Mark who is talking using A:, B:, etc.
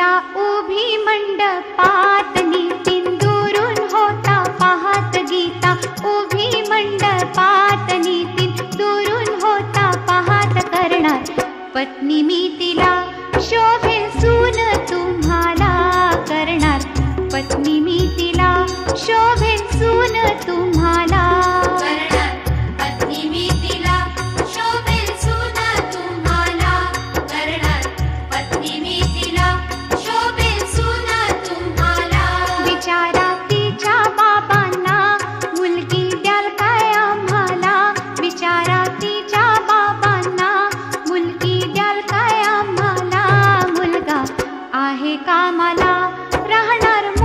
A: होता उभी मंडपात निंदुरून होता पाहत गीता. उभी मंडपात नितीन दुरून होता पाहत करणार पत्नी मी तिला शोभे सून तुम्हाला करणार. पत्नी मी हन